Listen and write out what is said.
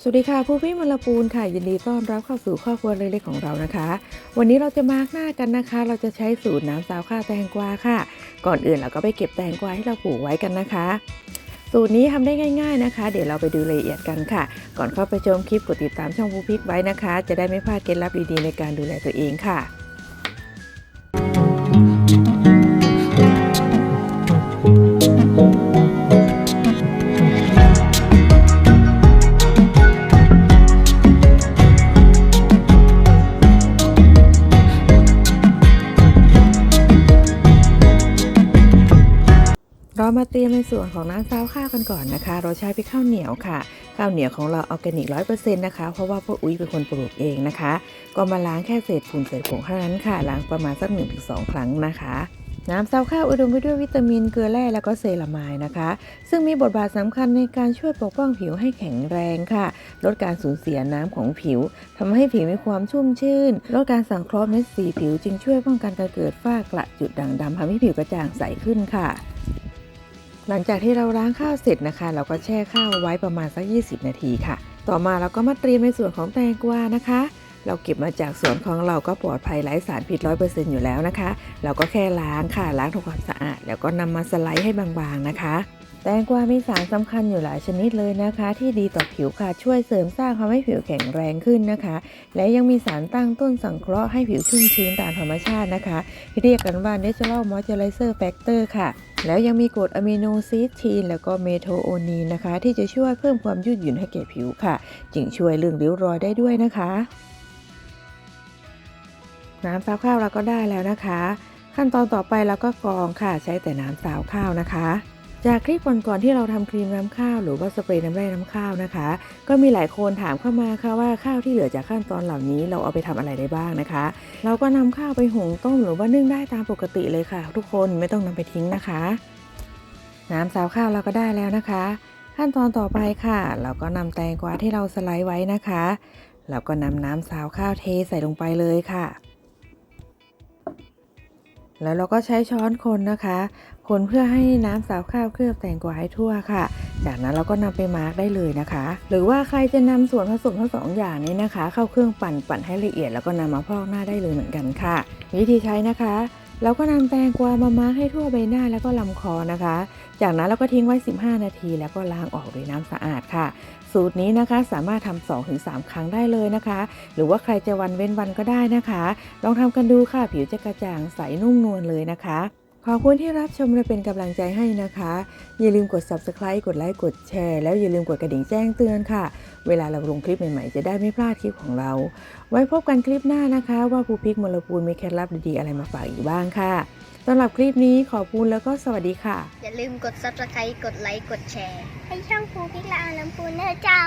สวัสดีค่ะผู้พี่มลปูนค่ะยินดีต้อนรับเข้าสู่ครอบครัวเล็กๆของเรานะคะ วันนี้เราจะมาร์กหน้ากันนะคะ เราจะใช้สูตรน้ำซาวข้าวแตงกวาค่ะ ก่อนอื่นเราก็ไปเก็บแตงกวาที่เราปลูกไว้กันนะคะ สูตรนี้ทำได้ง่าย ๆนะคะ เดี๋ยวเราไปดูรายละเอียดกันค่ะ ก่อนเข้าไปชมคลิปกดติดตามช่องผู้พิกไว้นะคะ จะได้ไม่พลาดเคล็ดลับดีๆในการดูแลตัวเองค่ะ มาเตรียมในส่วนของน้ำซาวข้าวกันก่อนนะคะเราใช้เป็นข้าวเหนียวค่ะ ข้าวเหนียวของเราออร์แกนิกร้อยเปอร์เซ็นต์นะคะ เพราะว่าพ่ออุ้ยเป็นคนปลูกเองนะคะ ก็มาล้างแค่เศษฝุ่นเศษผงเท่านั้นค่ะ ล้างประมาณสัก1-2ครั้งนะคะน้ำซาวข้าวอุดมไปด้วยวิตามินเกลือแร่แล้วก็เซรามายนะคะ ซึ่งมีบทบาทสำคัญในการช่วยปกป้องผิวให้แข็งแรงค่ะ ลดการสูญเสียน้ำของผิวทำให้ผิวมีความชุ่มชื่น ลดการสังเคราะห์เม็ดสีผิวจึงช่วยป้องกันการเกิดฝ้ากระจุดด่างดำทำให้ผิวกระจ่างใสขึ้นค่ะ หลังจากที่เราล้างข้าวเสร็จนะคะ เราก็แช่ข้าวไว้ประมาณสัก 20 นาทีค่ะ ต่อมาเราก็มาเตรียมในส่วนของแตงกวานะคะ เราเก็บมาจากสวนของเราก็ปลอดภัยไร้สารพิษร้อยเปอร์เซ็นต์อยู่แล้วนะคะ เราก็แค่ล้างค่ะล้างทำความสะอาด แล้วก็นำมาสไลด์ให้บางๆนะคะ แตงกวา มีสารสำคัญอยู่หลายชนิดเลยนะคะ ที่ดีต่อผิวค่ะช่วยเสริมสร้างทำให้ผิวแข็งแรงขึ้นนะคะ และยังมีสารตั้งต้นสังเคราะห์ให้ผิวชุ่มชื้นตามธรรมชาตินะคะที่เรียกกันว่า Natural Moisturizer Factor ค่ะ แล้วยังมีกรดอะมิโนซีทีน แล้วก็เมโทโอนีนนะคะ ที่จะช่วยเพิ่มความยืดหยุ่นให้แก่ผิวค่ะ จึงช่วยเรื่องริ้วรอยได้ด้วยนะคะ น้ำซาวข้าวเราก็ได้แล้วนะคะ ขั้นตอนต่อไปเราก็กรองค่ะใช้แต่น้ำซาวข้าวนะคะ จากคลิปก่อนๆที่เราทำครีมน้ำข้าวหรือว่าสเปรย์น้ำแร่น้ำข้าวนะคะ ก็มีหลายคนถามเข้ามาค่ะว่าข้าวที่เหลือจากขั้นตอนเหล่านี้เราเอาไปทำอะไรได้บ้างนะคะ เราก็นำข้าวไปหุงต้มหรือว่านึ่งได้ตามปกติเลยค่ะ ทุกคนไม่ต้องนำไปทิ้งนะคะ น้ำซาวข้าวเราก็ได้แล้วนะคะ ขั้นตอนต่อไปค่ะ เราก็นำแตงกวาที่เราสไลด์ไว้นะคะ เราก็นำน้ำซาวข้าวเทใส่ลงไปเลยค่ะ แล้วเราก็ใช้ช้อนคนนะคะ คนเพื่อให้น้ำสาวข้าวเคลือบแตงกวาให้ทั่วค่ะ จากนั้นเราก็นำไปมาร์กได้เลยนะคะ หรือว่าใครจะนำส่วนผสมทั้งสองอย่างนี้นะคะ เข้าเครื่องปั่นปั่นให้ละเอียดแล้วก็นำมาพอกหน้าได้เลยเหมือนกันค่ะ วิธีใช้นะคะ เราก็นำแตงกวามามาร์กให้ทั่วใบหน้าแล้วก็ลำคอนะคะ จากนั้นเราก็ทิ้งไว้ 15 นาที แล้วก็ล้างออกด้วยน้ำสะอาดค่ะ สูตรนี้นะคะสามารถทำ2-3ถึงครั้งได้เลยนะคะ หรือว่าใครจะวันเว้นวันก็ได้นะคะ ลองทำกันดูค่ะ ผิวจะกระจ่างใสนุ่มนวลเลยนะคะ ขอบคุณที่รับชมและเป็นกำลังใจให้นะคะ อย่าลืมกด subscribe กดไลค์กดแชร์ แล้วอย่าลืมกดกระดิ่งแจ้งเตือนค่ะ เวลาเราลงคลิปใหม่ๆ จะได้ไม่พลาดคลิปของเรา ไว้พบกันคลิปหน้านะคะ ว่าภูพิกมลปูนมีเคล็ดลับดีๆอะไรมาฝากอีกบ้างค่ะสำหรับคลิปนี้ขอบคุณแล้วก็สวัสดีค่ะ อย่าลืมกด subscribe กดไลค์กดแชร์ ให้ช่องภูพิกและอาลำพูนเนอเจ้า